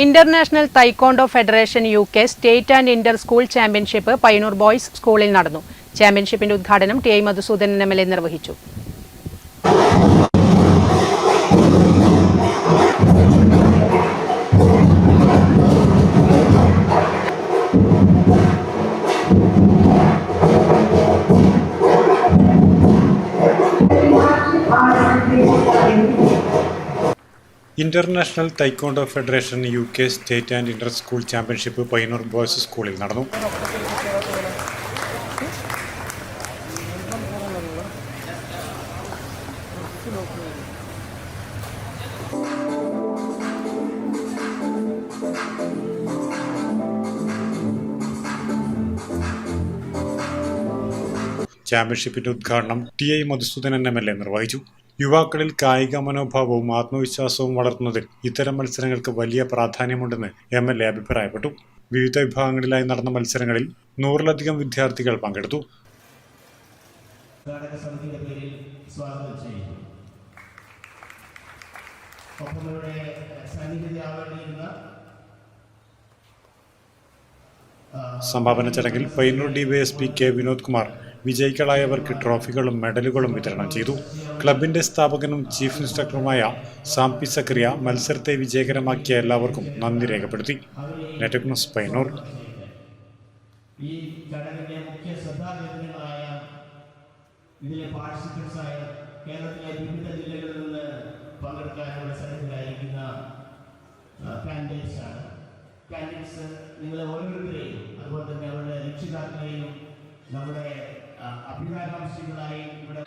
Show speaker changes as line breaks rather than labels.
International taekwondo federation U K state and inter school championship Payyanur boys സ്കൂളിൽ നടന്നു. ചാമ്പ്യൻഷിപ്പിന്റെ ഉദ്ഘാടനം T I Madhusudanan M L A നിർവഹിച്ചു.
International taekwondo federation U K state and inter school championship Payyanur boys സ്കൂളിൽ നടന്നു. ചാമ്പ്യൻഷിപ്പിന്റെ ഉദ്ഘാടനം T I Madhusudanan M L A നിർവഹിച്ചു. യുവാക്കളിൽ കായിക മനോഭാവവും ആത്മവിശ്വാസവും വളർത്തുന്നതിൽ ഇത്തരം മത്സരങ്ങൾക്ക് വലിയ പ്രാധാന്യമുണ്ടെന്ന് എം എൽ എ അഭിപ്രായപ്പെട്ടു. വിവിധ വിഭാഗങ്ങളിലായി നടന്ന മത്സരങ്ങളിൽ നൂറിലധികം വിദ്യാർത്ഥികൾ പങ്കെടുത്തു.
ഒപ്പം ഇവിടെ സന്നിഹിതയാവേണ്ടിയിരുന്ന
സമാപന ചടങ്ങിൽ പയ്യന്നൂർ ഡിവൈഎസ്പി കെ വിനോദ് കുമാർ വിജയികളായവർക്ക് ട്രോഫികളും മെഡലുകളും വിതരണം ചെയ്തു. ക്ലബിന്റെ സ്ഥാപകനും ചീഫ് ഇൻസ്ട്രക്ടറുമായ സാംപി സക്രിയ മത്സരത്തെ വിജയകരമാക്കിയ എല്ലാവർക്കും നന്ദി രേഖപ്പെടുത്തി. പയ്യന്നൂർ.
ഈ മുഖ്യ കേരളത്തിലെ വിവിധ ജില്ലകളിൽ നിന്ന് നിങ്ങളെ ഓരോരുത്തരെയും അതുപോലെ തന്നെ അവരുടെ രക്ഷിതാക്കളെയും നമ്മുടെ ആ, അഭിഭാകാംക്ഷികളായി ഇവിടെ